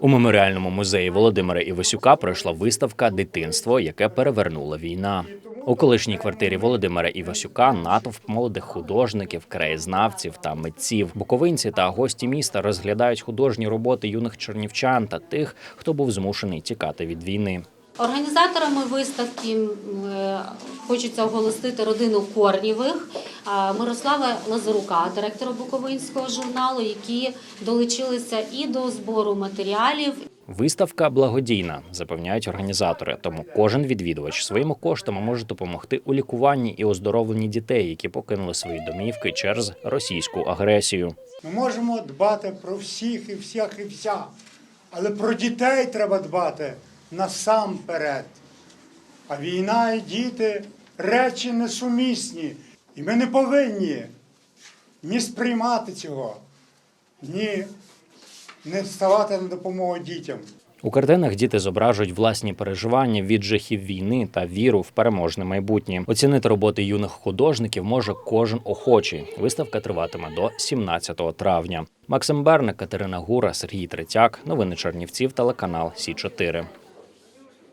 У меморіальному музеї Володимира Івасюка пройшла виставка Дитинство, яке перевернула війна. У колишній квартирі Володимира Івасюка натовп молодих художників, краєзнавців та митців. Буковинці та гості міста розглядають художні роботи юних чернівчан та тих, хто був змушений тікати від війни. Організаторами виставки е, хочеться оголосити родину Корнєвих, а, Мирослава Лазарука, директора Буковинського журналу, які долучилися і до збору матеріалів, Виставка благодійна, запевняють організатори. Тому кожен відвідувач своїми коштами може допомогти у лікуванні і оздоровленні дітей, які покинули свої домівки через російську агресію. Ми можемо дбати про всіх і всіх і вся, але про дітей треба дбати насамперед. А війна і діти речі несумісні. І ми не повинні ні сприймати цього, ні не ставати на допомогу дітям. У картинах діти зображують власні переживання від жахів війни та віру в переможне майбутнє. Оцінити роботи юних художників може кожен охочий. Виставка триватиме до 17 травня. Максим Берник, Катерина Гура, Сергій Третяк. Новини Чернівців, телеканал Сі 4